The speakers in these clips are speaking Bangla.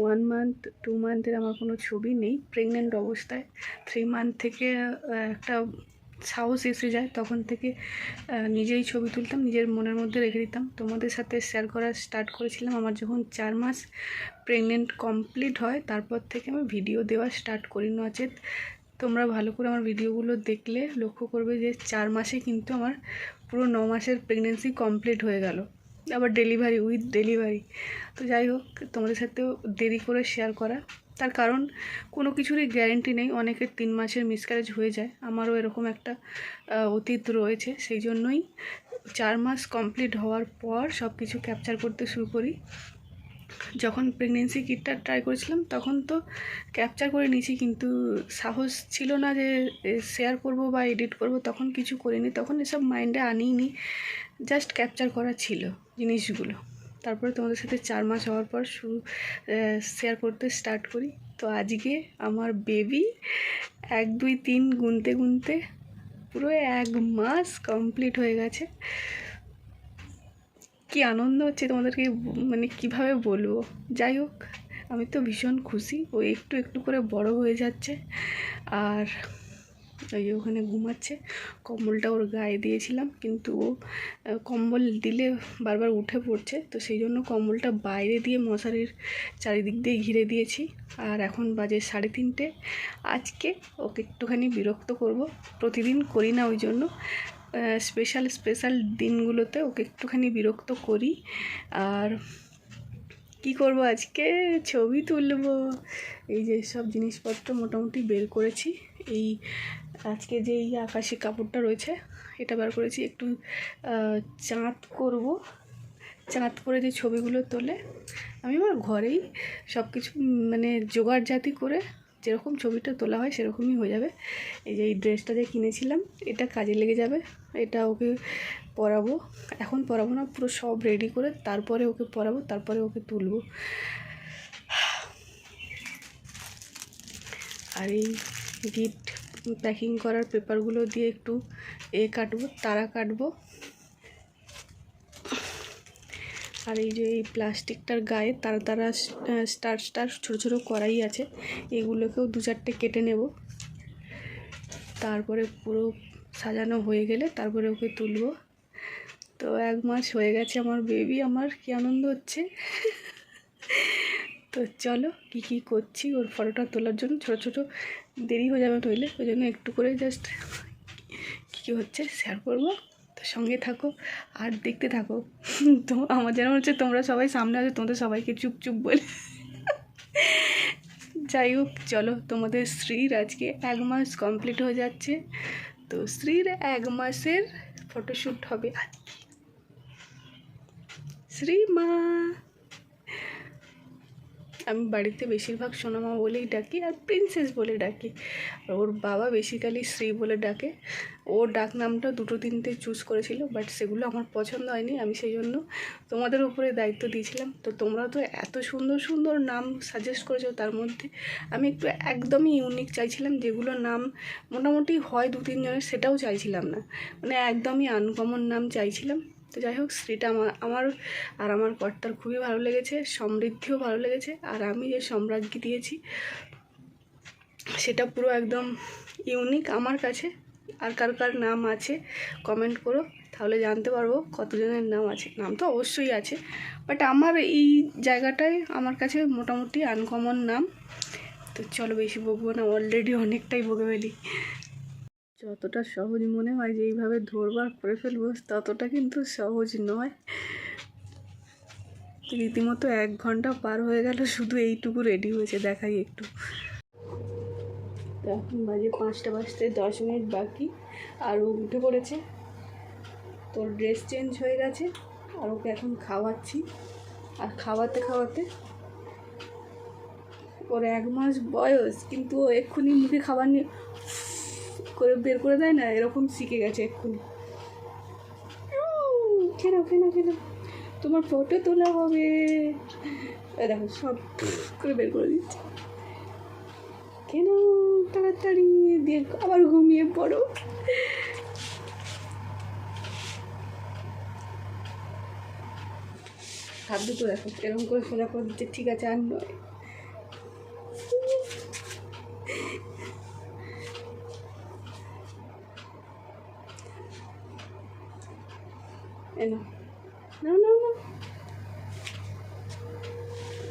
ওয়ান মান্থ টু মান্থের আমার কোনো ছবি নেই। প্রেগনেন্ট অবস্থায় থ্রি মান্থ থেকে একটা সাহস এসে যায় তখন থেকে নিজেই ছবি তুলতাম, নিজের মনের মধ্যে রেখে দিতাম। তোমাদের সাথে শেয়ার করা স্টার্ট করেছিলাম আমার যখন চার মাস প্রেগনেন্ট কমপ্লিট হয়, তারপর থেকে আমি ভিডিও দেওয়া স্টার্ট করি নচেত তোমরা ভালো করে আমার ভিডিওগুলো দেখলে, লক্ষ্য করবে যে চার মাসে কিন্তু আমার পুরো ন মাসের প্রেগনেন্সি কমপ্লিট হয়ে গেল। আবার ডেলিভারি উইথ ডেলিভারি তো যাই হোক, তোমাদের সাথেও দেরি করে শেয়ার করা। তার কারণ, কোনো কিছুরই গ্যারেন্টি নেই। অনেকের তিন মাসের মিসক্যারেজ হয়ে যায়। আমারও এরকম একটা অতীত রয়েছে। সেই জন্যই চার মাস কমপ্লিট হওয়ার পর সব কিছু ক্যাপচার করতে শুরু করি। যখন প্রেগনেন্সি কিটটা ট্রাই করেছিলাম, তখন তো ক্যাপচার করে নিয়েছি, কিন্তু সাহস ছিল না যে শেয়ার করব বা এডিট করব, তখন কিছু করিনি। তখন এসব মাইন্ডে আনিনি জাস্ট ক্যাপচার করা ছিল জিনিসগুলো। তারপরে তোমাদের সাথে চার মাস হওয়ার পর শুরু শেয়ার করতে স্টার্ট করি। তো আজকে আমার বেবি এক, দুই, তিন গুনতে গুনতে পুরো এক মাস কমপ্লিট হয়ে গেছে। কি আনন্দ হচ্ছে তোমাদেরকে মানে কীভাবে বলব? যাই হোক, আমি তো ভীষণ খুশি। ও একটু একটু করে বড় হয়ে যাচ্ছে। আর ওই ওখানে ঘুমাচ্ছে। কম্বলটা ওর গায়ে দিয়েছিলাম, কিন্তু ও কম্বল দিলে বারবার উঠে পড়ছে, তো সেই জন্য কম্বলটা বাইরে দিয়ে মশারির চারিদিক দিয়ে ঘিরে দিয়েছি। আর এখন বাজে সাড়ে তিনটে। আজকে ওকে একটুখানি বিরক্ত করব, প্রতিদিন করি না ওই জন্য। স্পেশাল স্পেশাল দিনগুলোতে ওকে একটুখানি বিরক্ত করি। আর কি করব আজকে? ছবি তুলব। এই যে সব জিনিসপত্র মোটামুটি বের করেছি। এই আজকে যে এই আকাশি কাপড়টা রয়েছে, এটা বার করেছি একটু চাঁদ করব। চাঁদ করে যে ছবিগুলো তোলে, আমি আমার ঘরেই সব কিছু মানে জোগাড় জাতি করে যেরকম ছবিটা তোলা হয় সেরকমই হয়ে যাবে। এই যে এই ড্রেসটা যে কিনেছিলাম, এটা কাজে লেগে যাবে, এটা ওকে পরাবো। এখন পরাবো না, পুরো সব রেডি করে তারপরে ওকে পরাবো, তারপরে ওকে তুলবো। আর এই গিফট প্যাকিং করার পেপারগুলো দিয়ে একটু এ কাটবো, তারা কাটবো। আর এই যে এই প্লাস্টিকটার গায়ে তারা তারা স্টার স্টার ছোটো ছোটো করাই আছে, এগুলোকেও দু চারটে কেটে নেব। তারপরে পুরো সাজানো হয়ে গেলে তারপরে ওকে তুলব। তো এক মাস হয়ে গেছে আমার বেবি আমার কি আনন্দ হচ্ছে? তো চলো কি কি করছি, ওর ফটোটা তোলার জন্য। ছোটো ছোটো দেরি হয়ে যাবে নইলে, ওই জন্য একটু করে জাস্ট কী কী হচ্ছে শেয়ার করব। তো সঙ্গে থাকো আর দেখতে থাকো। তো আমার যেন হচ্ছে তোমরা সবাই সামনে আছো, তোমাদের সবাইকে চুপ চুপ বলে। যাই হোক, চলো তোমাদের শ্রীর আজকে এক মাস কমপ্লিট হয়ে যাচ্ছে। তো শ্রীর এক মাসের ফটোশ্যুট হবে আজকে। শ্রীমা! আমি বাড়িতে বেশিরভাগ সোনামা বলেই ডাকি আর প্রিন্সেস বলে ডাকি। ওর বাবা বেসিক্যালি শ্রী বলে ডাকে। ওর ডাক নামটা দুটো তিনটে চুজ করেছিল বাট সেগুলো আমার পছন্দ হয়নি। আমি সেই জন্য তোমাদের উপরে দায়িত্ব দিয়েছিলাম। তো তোমরা তো এত সুন্দর সুন্দর নাম সাজেস্ট করেছ তার মধ্যে। আমি একটু একদমই ইউনিক চাইছিলাম, যেগুলো নাম মোটামুটি হয় দু তিনজনের সেটাও চাইছিলাম না। মানে একদমই আনকমন নাম চাইছিলাম। তো যাই হোক স্ত্রীটা আমার আমার আর আমার কর্তার খুবই ভালো লেগেছে, সমৃদ্ধিও ভালো লেগেছে, আর আমি যে সম্রাজ্ঞী দিয়েছি, সেটা পুরো একদম ইউনিক আমার কাছে। আর কার কার নাম আছে কমেন্ট করো, তাহলে জানতে পারব কতজনের নাম আছে। নাম তো অবশ্যই আছে বাট আমার এই জায়গাটায় আমার কাছে মোটামুটি আনকমন নাম। তো চলো বেশি বকবো না অলরেডি অনেকটাই বকে ফেলি। যতটা সহজ মনে হয় যে এইভাবে ধরবার করে ফেলব, ততটা কিন্তু সহজ নয়। রীতিমতো এক ঘণ্টা পার হয়ে গেল, শুধু এইটুকু রেডি হয়েছে, দেখাই একটু। এখন বাজে পাঁচটা বাজতে দশ মিনিট বাকি, আর ও উঠে পড়েছে। তোর ড্রেস চেঞ্জ হয়ে গেছে, আর ওকে এখন খাওয়াচ্ছি। আর খাওয়াতে খাওয়াতে ওর এক মাস বয়স, কিন্তু ও এক্ষুনি মুখে খাবার নিয়ে বের করে দেয় না, এরকম শিখে গেছে এক্ষুনি। খেলো খেলো খেলো। তোমার ফটো তোলা হবে। দেখো, সব করে বের করে দিচ্ছে। কেন তাড়াতাড়ি দিয়ে আবার ঘুমিয়ে পড়ো? হাত দুটো দেখো, এরকম করে সোজা করে দিচ্ছে, ঠিক আছে আর নয়। এই নাও। নাও নাও নাও।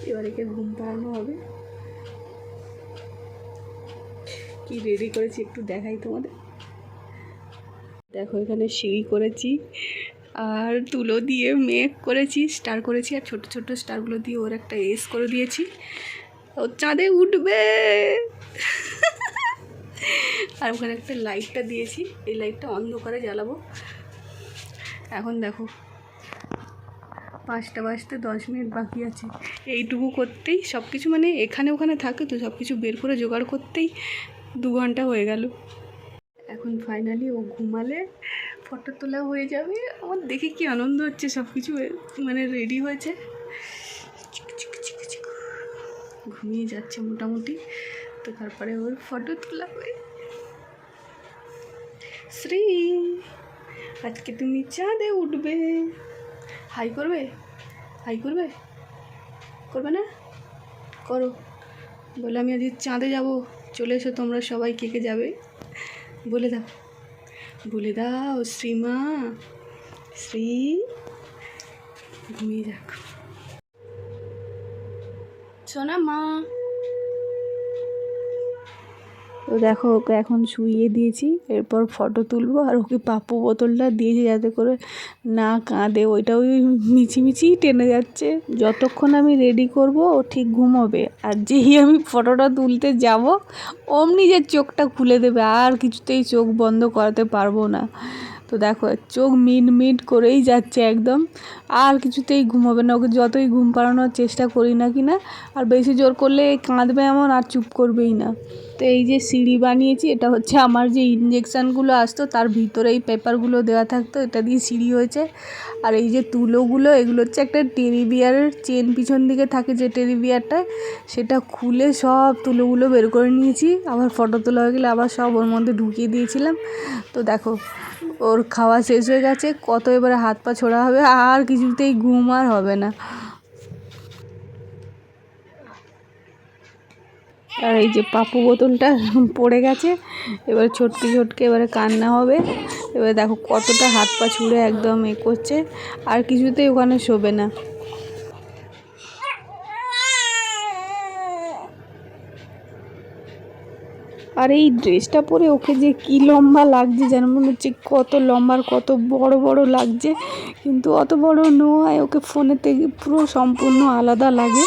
এবার একে ঘুম পাড়ানো হবে? কি রেডি করেছি একটু দেখাই তোমাদের। দেখো, এখানে সিঁড়ি করেছি আর তুলো দিয়ে মেঘ করেছি, স্টার করেছি আর ছোট ছোট স্টারগুলো দিয়ে ওর একটা এস করে দিয়েছি। ও চাঁদে উঠবে! আর ওখানে একটা লাইটটা দিয়েছি। এই লাইটটা অন্ধকারে জ্বালাবো। এখন দেখো, পাঁচটা বাজতে দশ মিনিট বাকি আছে। এইটুকু করতেই সব কিছু মানে এখানে ওখানে থাকে তো সব কিছু বের করে জোগাড় করতেই দু ঘণ্টা হয়ে গেল। এখন ফাইনালি ও ঘুমালে ফটো তোলা হয়ে যাবে। আমার দেখে কি আনন্দ হচ্ছে সব কিছু মানে রেডি হয়েছে। ঘুমিয়ে যাচ্ছে মোটামুটি, তো তারপরে ওর ফটো তোলা হবে শ্রী আজকে তুমি চাঁদে উঠবে। হাই করবে? হাই করবে? করবে না? করো। বলে আমি আজকে চাঁদে যাব। চলে এসো তোমরা সবাই কে কে যাবে। বলে দাও। বলে দাও, শ্রীমা। শ্রী, ঘুমিয়ে যাক। সোনা মা। তো দেখো ওকে এখন শুইয়ে দিয়েছি, এরপর ফটো তুলবো আর ওকে পাপু বোতলটা দিয়েছি যাতে করে না কাঁদে। ওইটা ওই মিছিমিছি টেনে যাচ্ছে। যতক্ষণ আমি রেডি করব, ও ঠিক ঘুমোবে। আর যেই আমি ফটোটা তুলতে যাব, অমনি যে চোখটা খুলে দেবে, আর কিছুতেই চোখ বন্ধ করাতে পারব না। তো দেখো, চোখ মিট মিট করেই যাচ্ছে একদম। আর কিছুতেই ঘুমাবে না, ওকে যতই ঘুম পাড়ানোর চেষ্টা করি না কি না, আর বেশি জোর করলে কাঁদবে এমন আর চুপ করবেই না। তো এই যে সিঁড়ি বানিয়েছি, এটা হচ্ছে আমার যে ইঞ্জেকশানগুলো আসতো, তার ভিতরে এই পেপারগুলো দেওয়া থাকতো, এটা দিয়ে সিঁড়ি হয়েছে। আর এই যে তুলোগুলো, এগুলো হচ্ছে একটা টেরি বিয়ারের চেন পিছন দিকে থাকে যে টেরি বিয়ারটা, সেটা খুলে সব তুলোগুলো বের করে নিয়েছি। আবার ফটো তোলা হয়ে গেলে আবার সব ওর মধ্যে ঢুকিয়ে দিয়েছিলাম। তো দেখো ওর খাওয়া শেষ হয়ে গেছে, কত এবারে হাত পা ছোড়া হবে, আর কিছুতেই ঘুম আর হবে না। আর এই যে পাপু বোতলটা পড়ে গেছে, এবার ছোটকে ছোটকে এবারে কান্না হবে। এবার দেখো কতটা হাত পা ছুঁড়ে একদম এ করছে, আর কিছুতেই ওখানে শোবে না। আর এই ড্রেসটা পরে ওকে যে কি লম্বা লাগছে যেন মনে হচ্ছে কত লম্বার কত বড় বড় লাগছে। কিন্তু অত বড় নয়, ওকে ফোনেতে পুরো সম্পূর্ণ আলাদা লাগে।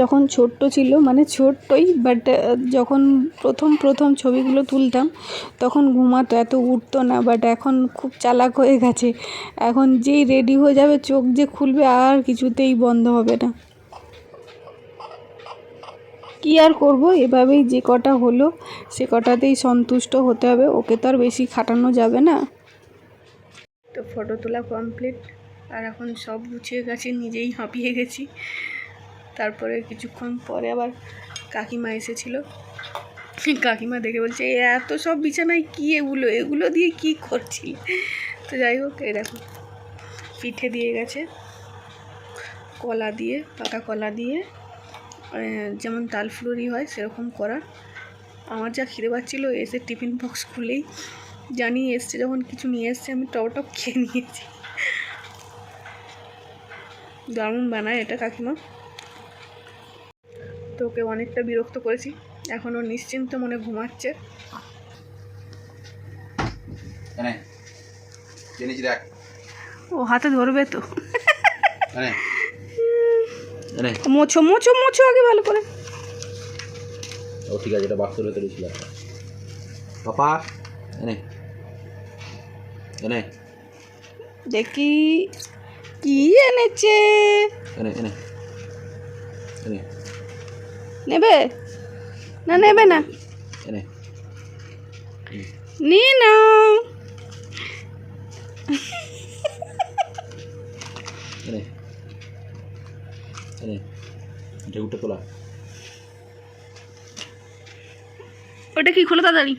যখন ছোট্ট ছিল মানে ছোট্টই বাট যখন প্রথম প্রথম ছবিগুলো তুলতাম, তখন ঘুমাতো এত উঠতো না বাট এখন খুব চালাক হয়ে গেছে। এখন যেই রেডি হয়ে যাবে, চোখ যে খুলবে, আর কিছুতেই বন্ধ হবে না। কী আর করব? এভাবেই যে কটা হলো, সে কটাতেই সন্তুষ্ট হতে হবে। ওকে তো আর বেশি খাটানো যাবে না। তো ফটো তোলা কমপ্লিট আর এখন সব গুছিয়ে গেছে, নিজেই হাঁপিয়ে গেছি। তারপরে কিছুক্ষণ পরে আবার কাকিমা এসেছিল। কাকিমা দেখে বলছে, "এ এত সব বিছানায় কী এগুলো? এগুলো দিয়ে কি করছি তো যাই হোক, এই দেখো, পিঠে দিয়ে গেছে। কলা দিয়ে, পাকা কলা দিয়ে যেমন তাল ফুলুরি হয়, সেরকম করা। আমার যা খিদে পাচ্ছিল, এসে টিফিন বক্স খুলেই জানি এসছে, যখন কিছু নিয়ে এসছে, আমি টপ টপ খেয়ে নিয়েছি। দারুণ বানায় এটা কাকিমা। তো ওকে অনেকটা বিরক্ত করেছি। এখন ও নিশ্চিন্ত মনে ঘুমাচ্ছে। ও হাতে ধরবে তো। মোছো মোছো মোছো আগে ভালো করে। ও ঠিক আছে এটা বাক্সের ভেতরে ছিল পাপা এনে। এনে। দেখি কি এনেছে? এনে এনে এনে। নেবে? না নেবে না। নিয়ে নাও। ওটা কি? খোলো তাড়াতাড়ি।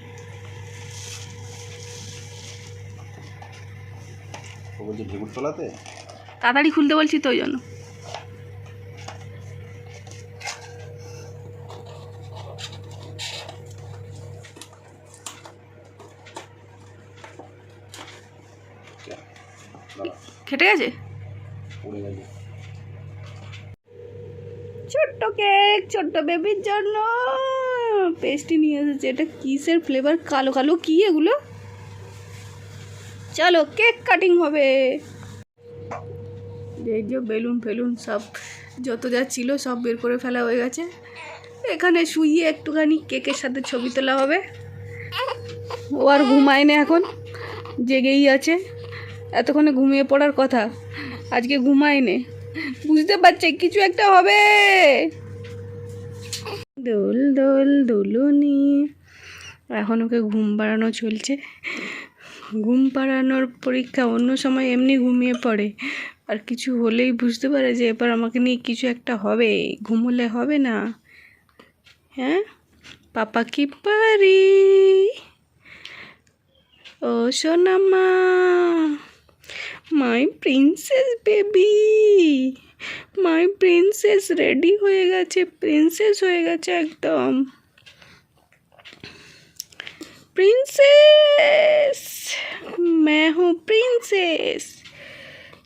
তাড়াতাড়ি খুলতে বলছি তো ওই জন্য। খেটে গেছে? ছোট্ট কেক ছোট্ট বেবির জন্য। পেস্টি নিয়ে এসেছে। এটা কিসের ফ্লেভার কালো কালো কি এগুলো? চলো কেক কাটিং হবে। এই যে বেলুন ফেলুন সব যত যা ছিল সব বের করে ফেলা হয়ে গেছে। এখানে শুইয়ে একটুখানি কেকের সাথে ছবি তোলা হবে। ও আর ঘুমায় না এখন জেগেই আছে। এতক্ষণে ঘুমিয়ে পড়ার কথা। আজকে ঘুমায় নে বুঝতে পারছে, কিছু একটা হবে। দোল দোল, দোলনি। এখন ওকে ঘুম পাড়ানো চলছে। ঘুম পাড়ানোর পরীক্ষা অন্য সময় এমনি ঘুমিয়ে পড়ে। আর কিছু হলেই বুঝতে পারে যে এবার আমাকে নিয়ে কিছু একটা হবে। ঘুমোলে হবে না। হ্যাঁ? পাপা কি পারি? ও সোনামা। My princess baby my princess ready হয়ে গেছে প্রিন্সেস হয়ে গেছে একদম। প্রিন্সেস मैं हूँ প্রিন্সেস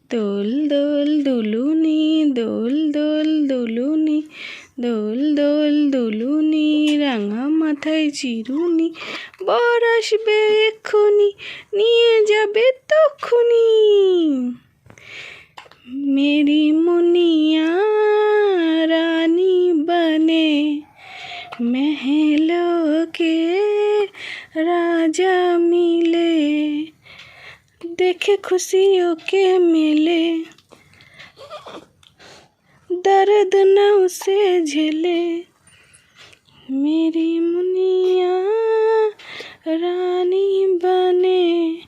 দোল দোল দুলুনি দোল দোল দুলুনি দোল দোল দুলুনি, রাঙা মাথায় চিরুনি, বর আসবে এক্ষুনি, নিয়ে যাবে তখনই মেরি মুনিয়া রানী বনে মেহলো কে রাজা মিলে, দেখে খুশি ওকে মেলে। दर्द न उसे झेले। मेरी मुनिया रानी बने।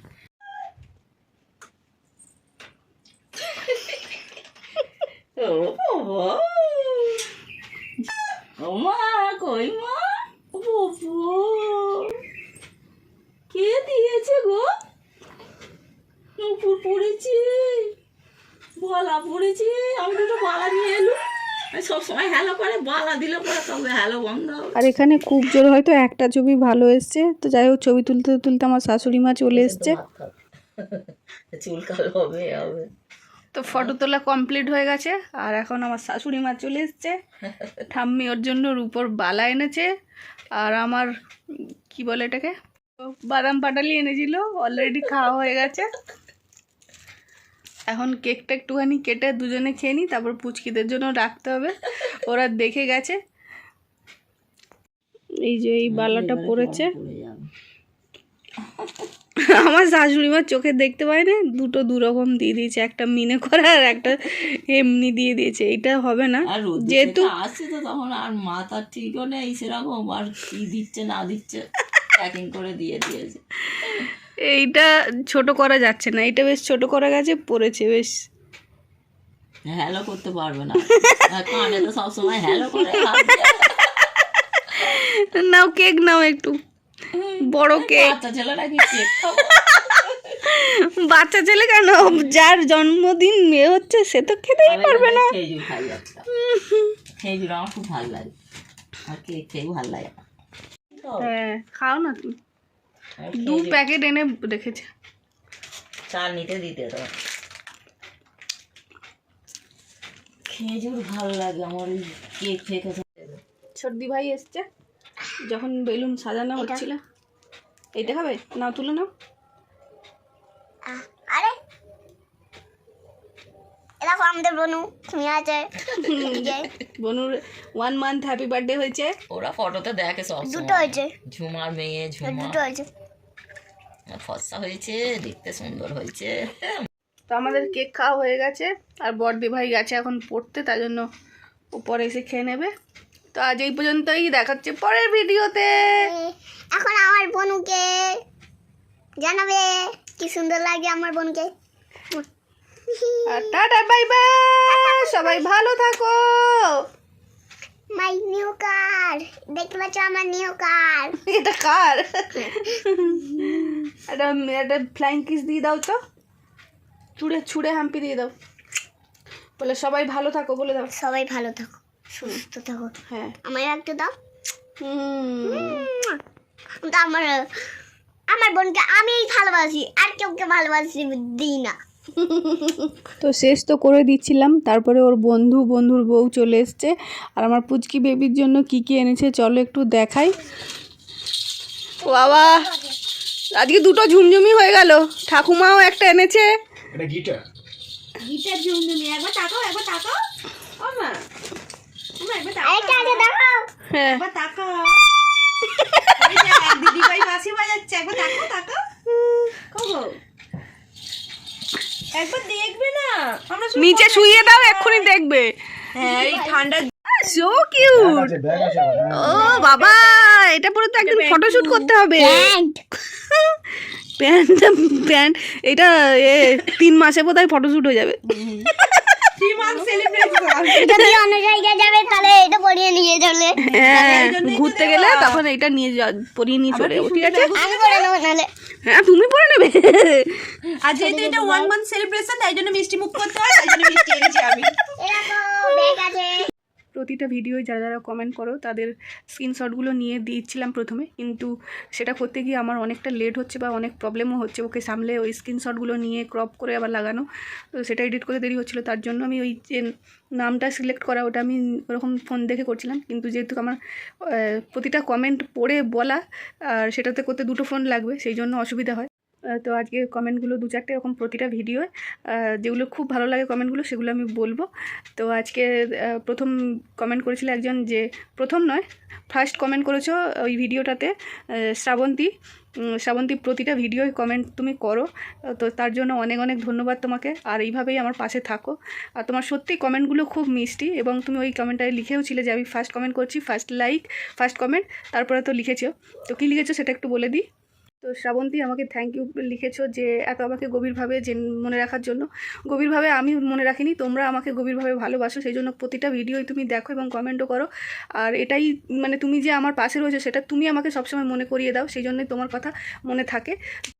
ও আর এখানে খুব জোর হয়তো একটা ছবি ভালো এসছে। তো যাই হোক ছবি তুলতে তুলতে আমার শাশুড়ি মা চলে এসছে। চুল কালো হবে এ হবে। তো ফটো তোলা কমপ্লিট হয়ে গেছে আর এখন আমার শাশুড়ি মা চলে এসছে। ঠাম্মি ওর জন্য রূপোর বালা এনেছে আর আমার কি বলে এটাকে? বাদাম পাটালি এনেছিল অলরেডি খাওয়া হয়ে গেছে। এখন কেকটা একটুখানি কেটে দুজনে খেয়ে নিই তারপর পুচকিদের জন্য রাখতে হবে। ওরা দেখে গেছে। এই যে এই বালাটা পড়েছে। আমার শাশুড়ি মা চোখে দেখতে পায় না দুটো দু রকম দিয়ে দিয়েছে একটা মিনে করা আর একটা এমনি দিয়ে দিয়েছে। এটা হবে না। আর যেহেতু আসছে তো তখন আর মাথা ঠিকও নেই সেরকম আর কি দিচ্ছে না দিচ্ছে প্যাকিং করে দিয়ে দিয়েছে। এইটা ছোট করা যাচ্ছে না। এটা বেশ ছোট করা গেছে পড়েছে বেশ। হ্যালো করতে পারবে না। কানে তো সবসময় হ্যালো করে। নাও কেক নাও একটু। বড় কেক বাচ্চা ছেলেটা কি কেক বাচ্চা ছেলে কেন? যার জন্মদিন মেয়ে হচ্ছে সে তো খেতেই পারবে না। খেজুর খাই একটা। খেজুর আমার খুব ভালো লাগে। আর কেক খেয়ে ভালো লাগে। হ্যাঁ খাও না তুমি। দু খেজুর- প্যাকেট এনে রেখেছে। চা নিতে দিতে তো খেজুর ভালো লাগে আমার কেক ফেকে সর্দি ভাই এসছে যখন বেলুন সাজানো হচ্ছিল। এইটা খাবে? নাও তুলে নাও। আরে। এরকম আমাদের বনু তুমি আছে। যে বনুর ওয়ান মান্থ হ্যাপি বার্থডে হয়েছে। ওরা ফটোতে দেখে সব দুটো হয়েছে। ঝুমার মেয়ে ঝুমা। দুটো হয়েছে। ফর্সা হয়েছে দেখতে সুন্দর হয়েছে। তো আমাদের কেক খাওয়া হয়ে গেছে আর বর্দি ভাই গেছে এখন পড়তে তার জন্য উপরে এসে খেয়ে নেবে। তো আজ এই পর্যন্তই দেখাচ্ছে পরের ভিডিওতে। এখন আমার বনুকে জানাবে কি সুন্দর লাগে আমার বোনকে। আর টাটা বাই বাই সবাই ভালো থাকো। মাই নিউ কার দেখতে পাচ্ছ আমার নিউ কার এটা কার? একটা একটা ফ্লাইং কিস দিয়ে দাও তো। চুড়ে ছুঁড়ে হাম্পি দিয়ে দাও। বলে সবাই ভালো থাকো বলে দাও। সবাই ভালো থাকো সুস্থ থাকো। হ্যাঁ। আমার একটু দাও। হুম। আমার আমার বোনকে আমিই ভালোবাসি আর কেউকে ভালোবাসি দিই না। তো শেষ তো করে দিচ্ছিলাম। তারপরে ওর বন্ধু বন্ধুর বউ চলে এসছে। আর আমার পুচকি বেবির জন্য কি কি এনেছে চলো একটু দেখাই। ও বাবা আজকে দুটো ঝুমঝুমি হয়ে গেল। ঠাকুমাও একটা এনেছে। এটা গিটার। গিটার ঝুমঝুমি। একবার তাকাও একবার তাকাও। ও মা। ও মা, একবার তাকাও। আরেকটা আছে দেখাও। হ্যাঁ। বাঁশি বাজাচ্ছে। একবার তাকাও তাকাও। কবো। একবার দেখবে না। আমরা নিচে শুয়ে দাও এক্ষুনি দেখবে। হ্যাঁ এই ঠান্ডা সো কিউট হ্যাঁ। ও বাবা এটা পুরো তো একদিন ফটোশুট করতে হবে। প্যান্ট। প্যান্ট প্যান্ট এটা এ তিন মাসে বোধহয় ফটোশুট হয়ে যাবে। সেলিব্রেশন যদি অন্য জায়গায় যাবে তাহলে এটা পরিয়ে নিয়ে চলে। হ্যাঁ ঘুরতে গেলে তখন এটা নিয়ে পরিয়ে নিয়ে চলে ঠিক আছে? আমি পরে নেব নাহলে। হ্যাঁ তুমি পরে নেবে। আর যেহেতু এটা ওয়ান মান্থ সেলিব্রেশন তাই জন্য মিষ্টি মুখ করতে হয় তাই জন্য মিষ্টি এনেছি আমি। এরকম ব্যাগ আছে। প্রতিটা ভিডিওয় যারা যারা কমেন্ট করো, তাদের স্ক্রিনশটগুলো নিয়ে দিচ্ছিলাম প্রথমে। কিন্তু সেটা করতে গিয়ে আমার অনেকটা লেট হচ্ছে বা অনেক প্রবলেমও হচ্ছে ওকে সামলে ওই স্ক্রিনশটগুলো নিয়ে ক্রপ করে আবার লাগানো। তো সেটা এডিট করতে দেরি হচ্ছিল, তার জন্য আমি ওই যে নামটা সিলেক্ট করা, ওটা আমি ওরকম ফোন দেখে করছিলাম। কিন্তু যেহেতু আমার প্রতিটা কমেন্ট পড়ে বলা, আর সেটাতে করতে দুটো ফোন লাগবে, সেই জন্য অসুবিধা হয়। তো আজকে কমেন্টগুলো দু চারটে এরকম প্রতিটা ভিডিও যেগুলো খুব ভালো লাগে কমেন্টগুলো সেগুলো আমি বলব। তো আজকে প্রথম কমেন্ট করেছিল একজন যে, প্রথম নয় ফার্স্ট কমেন্ট করেছ ওই ভিডিওটাতে শ্রাবন্তী। শ্রাবন্তী, প্রতিটা ভিডিওয় কমেন্ট তুমি করো। তো তার জন্য অনেক অনেক ধন্যবাদ তোমাকে। আর এইভাবেই আমার পাশে থাকো। আর তোমার সত্যি কমেন্টগুলো খুব মিষ্টি এবং তুমি ওই কমেন্টটায় লিখেও ছিলে যে, আমি ফার্স্ট কমেন্ট করছি ফার্স্ট লাইক ফার্স্ট কমেন্ট তারপরে তো লিখেছো। তো কী লিখেছো সেটা একটু বলে দিই। তো শ্রাবন্তী, আমাকে থ্যাংক ইউ লিখেছো যে এত আমাকে গভীরভাবে যে মনে রাখার জন্য। গভীরভাবে আমি মনে রাখিনি, তোমরা আমাকে গভীরভাবে ভালোবাসো, সেই জন্য প্রতিটা ভিডিওই তুমি দেখো এবং কমেন্টও করো। আর এটাই মানে তুমি যে আমার পাশে রয়েছো, সেটা তুমি আমাকে সবসময় মনে করিয়ে দাও, সেই জন্যই তোমার কথা মনে থাকে।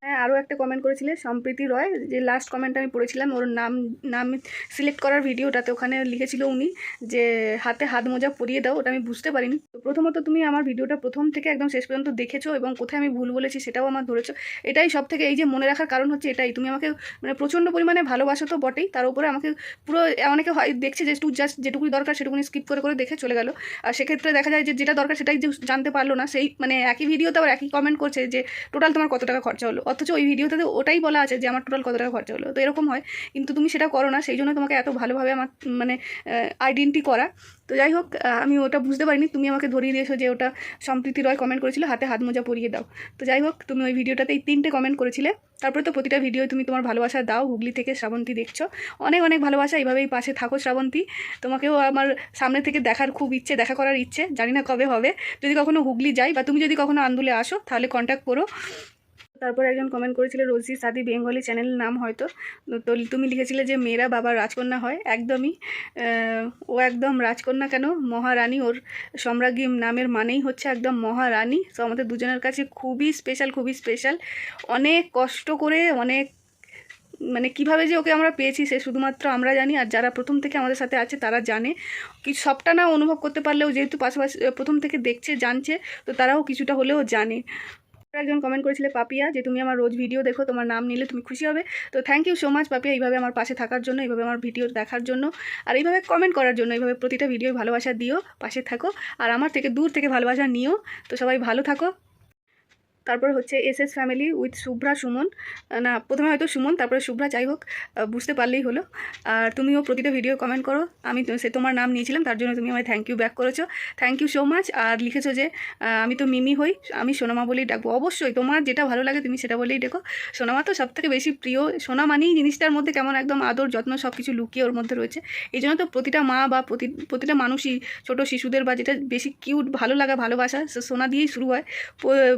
হ্যাঁ আরও একটা কমেন্ট করেছিলে, সম্প্রীতি রয়, যে লাস্ট কমেন্ট আমি পড়েছিলাম, ওর নাম নাম সিলেক্ট করার ভিডিওটাতে ওখানে লিখেছিল উনি যে, হাতে হাত মোজা পরিয়ে দাও ওটা আমি বুঝতে পারিনি। তো প্রথমত তুমি আমার ভিডিওটা প্রথম থেকে একদম শেষ পর্যন্ত দেখেছ এবং কোথায় আমি ভুল বলেছি সেটাও আমার ধরেছো। এটাই সব থেকে এই যে মনে রাখার কারণ হচ্ছে এটাই। তুমি আমাকে মানে প্রচণ্ড পরিমাণে ভালোবাসো তো বটেই। তার উপরে আমাকে পুরো অনেকে হয় দেখছে যে, একটু জাস্ট যেটুকুই দরকার সেটুকুনি স্কিপ করে করে দেখে চলে গেল। আর সেক্ষেত্রে দেখা যায় যে, যেটা দরকার সেটাই যে জানতে পারল না, সেই মানে একই ভিডিওতে আবার একই কমেন্ট করছে যে টোটাল তোমার কত টাকা খরচা হলো? অথচ ওই ভিডিওতে ওটাই বলা আছে যে, আমার টোটাল কত টাকা খরচা হলো? তো এরকম হয়। কিন্তু তুমি সেটা করো না, সেই জন্য তোমাকে এত ভালোভাবে আমার মানে আইডেন্টি করা। তো যাই হোক আমি ওটা বুঝতে পারিনি। তুমি আমাকে ধরিয়ে দিয়েছ যে ওটা সম্প্রীতি রয় কমেন্ট করেছিল, হাতে হাত মোজা পরিয়ে দাও। তো যাই হোক, তুমি ওই ভিডিওটাতে এই তিনটে কমেন্ট করেছিলে। তারপরে তো প্রতিটা ভিডিও তুমি তোমার ভালোবাসা দাও, হুগলি থেকে শ্রাবন্তী দেখছ। অনেক অনেক ভালোবাসা, এইভাবেই পাশে থাকো শ্রাবন্তী। তোমাকেও আমার সামনে থেকে দেখার খুব ইচ্ছে, দেখা করার ইচ্ছে, জানি না কবে হবে। যদি কখনো হুগলি যাই বা তুমি যদি কখনো আন্দোলে আসো, তাহলে কন্ট্যাক্ট করো। তারপর একজন কমেন্ট করেছিল, রোজি সাদি বেঙ্গলি চ্যানেল নাম হয়তো। তো তুমি লিখেছিলে যে, মেয়েরা বাবার রাজকন্যা হয়। একদমই ও একদম রাজকন্যা কেন? মহারানী, ওর সম্রাজ্ঞী নামের মানেই হচ্ছে একদম মহারানী। তো আমাদের দুজনের কাছে খুবই স্পেশাল খুবই স্পেশাল অনেক কষ্ট করে, অনেক মানে কীভাবে যে ওকে আমরা পেয়েছি, সে শুধুমাত্র আমরা জানি। আর যারা প্রথম থেকে আমাদের সাথে আছে, তারা জানে। কি, সবটা না অনুভব করতে পারলেও যেহেতু পাশাপাশি, প্রথম থেকে দেখছে, জানছে, তো তারাও কিছুটা হলেও জানে। একজন কমেন্ট করেছিলে, পাপিয়া, যে তুমি আমার রোজ ভিডিও দেখো, তোমার নাম নিলে তুমি খুশি হবে। তো thank you so much Papiya, এইভাবে আমার পাশে থাকার জন্য, এইভাবে আমার ভিডিও দেখার জন্য। আর এইভাবে কমেন্ট করার জন্য, এইভাবে প্রতিটা ভিডিও ভালোবাসা দিও, পাশে থাকো। আর আমার থেকে দূর থেকে ভালোবাসা নিও। তো সবাই ভালো থাকো। তারপর হচ্ছে S S family with Shubhra Suman. না, প্রথমে হয়তো সুমন, তারপরে শুভ্রা, যাই হোক বুঝতে পারলেই হলো। আর তুমিও প্রতিটা ভিডিও কমেন্ট করো। আমি সে তোমার নাম নিয়েছিলাম, তার জন্য তুমি আমায় থ্যাংক ইউ ব্যাক করেছ। থ্যাংক ইউ সো মাচ আর লিখেছো যে আমি তো মিমি হই, আমি সোনামা বলেই ডাকবো। অবশ্যই, তোমার যেটা ভালো লাগে তুমি সেটা বলেই ডেকো। সোনামা তো সব থেকে বেশি প্রিয়। সোনা মানেই জিনিসটার মধ্যে কেমন একদম আদর, যত্ন সব কিছু লুকিয়ে ওর মধ্যে রয়েছে। এই জন্য তো প্রতিটা মা বা প্রতি, প্রতিটা মানুষই, ছোট শিশুদের বা যেটা বেশি কিউট ভালো লাগা, ভালোবাসা সোনা দিয়েই শুরু হয়।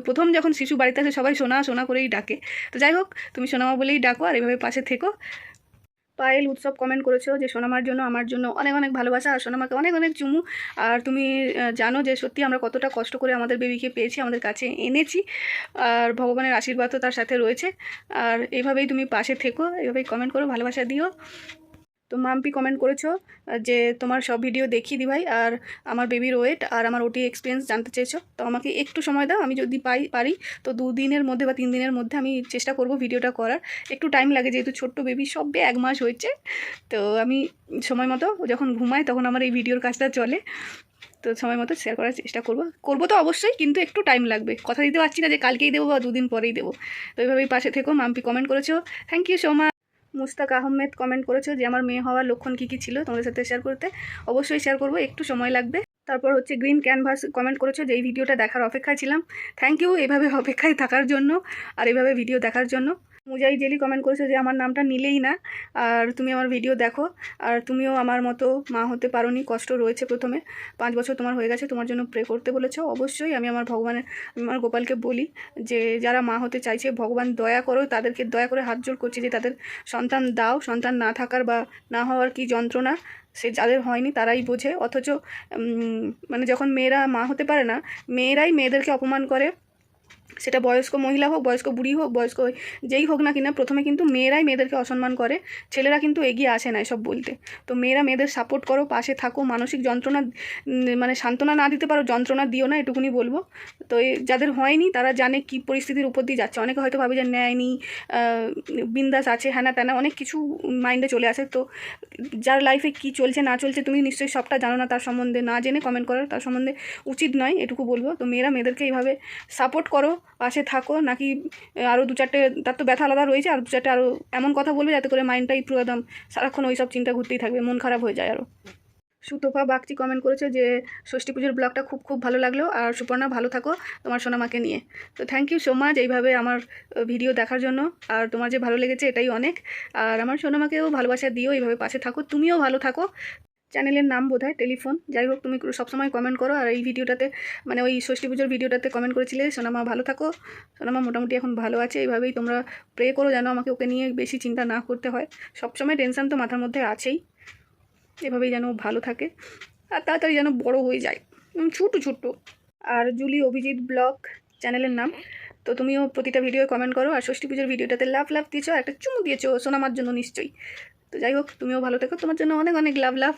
প্রথম যখন শিশু বাড়িতে আসে সবাই সোনা সোনা করেই ডাকে। তো যাই হোক, তুমি সোনামা বলেই ডাকো আর এভাবে পাশে থেকো। পায়েল উৎসব কমেন্ট করেছ যে সোনামার জন্য আমার জন্য অনেক অনেক ভালোবাসা, আর সোনামাকে অনেক অনেক চুমু। আর তুমি জানো যে সত্যি আমরা কতটা কষ্ট করে আমাদের বেবিকে পেয়েছি, আমাদের কাছে এনেছি। আর ভগবানের আশীর্বাদও তার সাথে রয়েছে। আর এইভাবেই তুমি পাশে থেকো এইভাবেই কমেন্ট করো, ভালোবাসা দিও। তো মাম্পি কমেন্ট করেছ? যে তোমার সব ভিডিও দেখিয়ে দি ভাই, আর আমার বেবির ওয়েট আর আমার ওটি এক্সপিরিয়েন্স জানতে চেয়েছো। তো আমাকে একটু সময় দাও, আমি যদি পাই, পারি, তো দুদিনের মধ্যে বা তিন দিনের মধ্যে আমি চেষ্টা করব ভিডিওটা করার। একটু টাইম লাগে, যেহেতু ছোট্ট বেবি সবে এক মাস হয়েছে। তো আমি সময় মতো যখন ঘুমায় তখন আমার এই ভিডিওর কাজটা চলে। তো সময় মতো শেয়ার করার চেষ্টা করব। করব তো অবশ্যই, কিন্তু একটু টাইম লাগবে। কথা দিতে পারছি না যে কালকেই দেবো বা দুদিন পরেই দেবো। তো এইভাবেই পাশে থেকো মাম্পি কমেন্ট করেছ? Thank you so much Mushtaq Ahmed comment করেছ যে, আমার মেয়ে হওয়ার লক্ষণ কী কী ছিল? তোমাদের সাথে শেয়ার করতে? অবশ্যই শেয়ার করব, একটু সময় লাগবে। তারপর হচ্ছে গ্রিন ক্যানভাস কমেন্ট করেছ যে, এই ভিডিওটা দেখার অপেক্ষায় ছিলাম। থ্যাংক ইউ এভাবে অপেক্ষায় থাকার জন্য আর এভাবে ভিডিও দেখার জন্য। মুজাই জেলি কমেন্ট করেছে যে, আমার নামটা নিলেই না। আর তুমি আমার ভিডিও দেখো। আর তুমিও আমার মতো মা হতে পারোনি। কষ্ট রয়েছে প্রথমে। পাঁচ বছর তোমার হয়ে গেছে। তোমার জন্য প্রে করতে বলেছ। অবশ্যই আমি আমার ভগবানের আমার গোপালকে বলি যে, যারা মা হতে চাইছে, ভগবান দয়া করো। তাদেরকে দয়া করে হাত জোর করছে যে, তাদের সন্তান দাও। সন্তান না থাকার বা না হওয়ার কি যন্ত্রণা? সে যাদের হয়নি তারাই বোঝে। অথচ মানে যখন মেয়েরা মা হতে পারে না, মেয়েরাই মেয়েদেরকে অপমান করে। সেটা বয়স্ক মহিলা হোক, বয়স্ক বুড়ি হোক, বয়স্ক যেই হোক না কিনা, প্রথমে কিন্তু মেয়েরাই মেয়েদেরকে অসম্মান করে। ছেলেরা কিন্তু এগিয়ে আসে না এসব বলতে। তো মেয়েরা মেয়েদের সাপোর্ট করো, পাশে থাকো, মানসিক যন্ত্রণা মানে সান্ত্বনা না দিতে পারো, যন্ত্রণা দিও না, এটুকুনি বলব। তো যাদের হয়নি, তারা জানে কি পরিস্থিতির উপর দিয়ে যাচ্ছে। অনেকে হয়তো ভাবে যে নেয়নি বিন্দাস আছে হ্যানা ত্যানা অনেক কিছু মাইন্ডে চলে আসে। তো যার লাইফে কি চলছে, না চলছে, তুমি নিশ্চয়ই সবটা জানো না, তার সম্বন্ধে না জেনে কমেন্ট করার, তার সম্বন্ধে উচিত নয়, এটুকু বলব। তো মেয়েরা মেয়েদেরকে এইভাবে সাপোর্ট করো পাশে থাকো, নাকি আরও দু চারটে, তার তো ব্যথা আলাদা রয়েছে, আর দু চারটে আরও এমন কথা বলবে যাতে করে মাইন্ডটাই পুরো একদম সারাক্ষণ ওই সব চিন্তা ঘুরতেই থাকবে, মন খারাপ হয়ে যায় আরও সুতোপা বাগচি কমেন্ট করেছে যে, ষষ্ঠী পুজোর ব্লগটা খুব খুব ভালো লাগল, আর সুপর্ণা ভালো থাকো তোমার সোনামাকে নিয়ে। তো থ্যাংক ইউ সো মাচ এইভাবে আমার ভিডিও দেখার জন্য, আর তোমার যে ভালো লেগেছে এটাই অনেক। আর আমার সোনামাকেও ভালোবাসা দিও, এইভাবে পাশে থাকো, তুমিও ভালো থাকো। চ্যানেলের নাম বোধ হয় টেলিফোন। যাই হোক, তুমি সবসময় কমেন্ট করো আর এই ভিডিওটাতে মানে ওই ষষ্ঠী পুজোর ভিডিওটাতে কমেন্ট করেছিলে, সোনামা ভালো থাকো। সোনামা মোটামুটি এখন ভালো আছে, এইভাবেই তোমরা প্রে করো যেন আমাকে ওকে নিয়ে বেশি চিন্তা না করতে হয়। সবসময় টেনশন তো মাথার মধ্যে আছেই, এভাবেই যেন ভালো থাকে আর তাড়াতাড়ি যেন বড় হয়ে যায়। ছোটো ছোটো আর জুলি অভিজিৎ ব্লগ চ্যানেলের নাম। তো তুমিও প্রতিটা ভিডিও কমেন্ট করো আর ষষ্ঠী পুজোর ভিডিওটাতে লাভ লাভ দিয়েছ একটা চুমু দিয়েছ সোনামার জন্য নিশ্চয়ই। তো যাই হোক, তুমিও ভালো থেকো। তোমার জন্য অনেক অনেক লাভ লাভ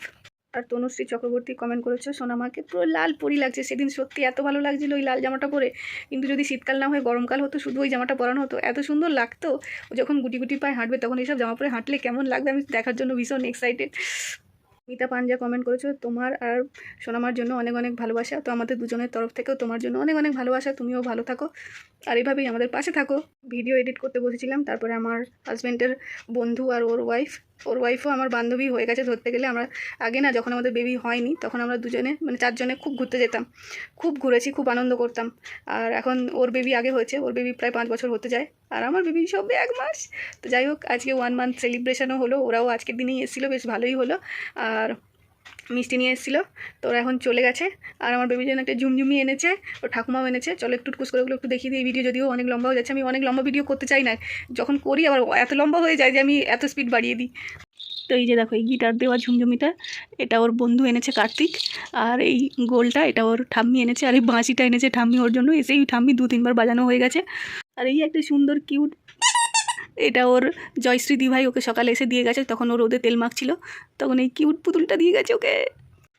আর তনুশ্রী চক্রবর্তী কমেন্ট করেছ, সোনামাকে পুরো লাল পরি লাগছে। সেদিন সত্যি এত ভালো লাগছিল ওই লাল জামাটা পরে। কিন্তু যদি শীতকাল না হয়, গরমকাল হতো, শুধু ওই জামাটা পরানো হতো। এত সুন্দর লাগতো। যখন গুটি গুটি পায়ে হাঁটবে, তখন এইসব জামা পরে হাঁটলে কেমন লাগবে আমি দেখার জন্য ভীষণ এক্সাইটেড মিতা পাঞ্জা কমেন্ট করেছ তোমার আর সোনামার জন্য অনেক অনেক ভালোবাসা। তো আমাদের দুজনের তরফ থেকেও তোমার জন্য অনেক অনেক ভালোবাসা। তুমিও ভালো থাকো আর এইভাবেই আমাদের পাশে থাকো। ভিডিও এডিট করতে বসেছিলাম, তারপরে আমার হাজব্যান্ডের বন্ধু আর ওর ওয়াইফ ওর ওয়াইফও আমার বান্ধবী হয়ে গেছে ধরতে গেলে। আমরা আগে না যখন আমাদের বেবি হয়নি, তখন আমরা দুজনে মানে চারজনে খুব ঘুরতে যেতাম। খুব ঘুরেছি, খুব আনন্দ করতাম। আর এখন ওর বেবি আগে হয়েছে, ওর বেবি প্রায় পাঁচ বছর হতে যায়। আর আমার বেবি সবে এক মাস। তো যাই হোক, আজকে ওয়ান মান্থ সেলিব্রেশনও হলো, ওরাও আজকের দিনেই এসেছিল, বেশ ভালোই হলো। আর মিষ্টি নিয়ে এসেছিল। তো ওরা এখন চলে গেছে। আর আমার বেবির জন্য একটা ঝুমঝুমি এনেছে ও ঠাকুমাও এনেছে। চলো একটু টুকুস করে ওগুলো একটু দেখিয়ে দিই ভিডিও যদিও অনেক লম্বা হয়ে যাচ্ছে। আমি অনেক লম্বা ভিডিও করতে চাই না। যখন করি আবার এত লম্বা হয়ে যায় যে আমি এত স্পিড বাড়িয়ে দিই। তো এই যে দেখো, এই গিটার দেওয়া ঝুমঝুমিটা, এটা ওর বন্ধু এনেছে কার্তিক। আর এই গোলটা, এটা ওর ঠাম্মি এনেছে। আর এই বাঁশিটা এনেছে ঠাম্মি ওর জন্য। এসেই ঠাম্মি দু তিনবার বাজানো হয়ে গেছে। আর এই একটা সুন্দর কিউট এটা ওর জয়শ্রী দিভাই ওকে সকালে এসে দিয়ে গেছে, তখন ওর রোদে তেল মাখছিল। তখন এই কিউট পুতুলটা দিয়ে গেছে ওকে।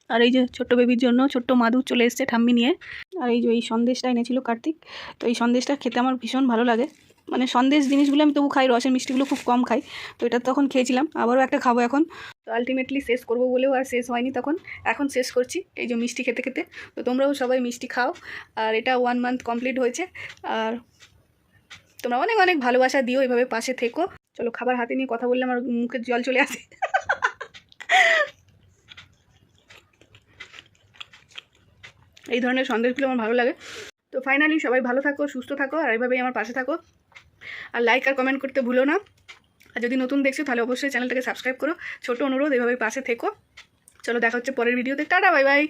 আর এই যে ছোট্ট বেবির জন্য ছোট্ট মাদুর চলে এসছে ঠাম্মি নিয়ে। আর এই যে এই সন্দেশটা এনেছিল কার্তিক। তো এই সন্দেশটা খেতে আমার ভীষণ ভালো লাগে। মানে সন্দেশ জিনিসগুলো আমি তবু খাই, রসের মিষ্টিগুলো খুব কম খাই। তো এটা তখন খেয়েছিলাম, আবারও একটা খাব এখন। তো আলটিমেটলি শেষ করব বলেও আর শেষ হয়নি তখন। এখন শেষ করছি এই যে মিষ্টি খেতে খেতে। তো তোমরাও সবাই মিষ্টি খাও। আর এটা ওয়ান মান্থ কমপ্লিট হয়েছে। আর তোমরা অনেক অনেক ভালোবাসা দিও, এভাবে পাশে থেকো। চলো, খাবার হাতে নিয়ে কথা বললে আমার মুখের জল চলে আসে। এই ধরনের সন্দেশগুলো আমার ভালো লাগে। তো ফাইনালি সবাই ভালো থাকো, সুস্থ থাকো, আর এইভাবেই আমার পাশে থাকো। আর লাইক আর কমেন্ট করতে ভুলো না। আর যদি নতুন দেখছ, তাহলে অবশ্যই চ্যানেলটাকে সাবস্ক্রাইব করো। ছোট অনুরোধ এভাবে পাশে থেকো। চলো, দেখা হচ্ছে পরের ভিডিওতে টাটা বাই বাই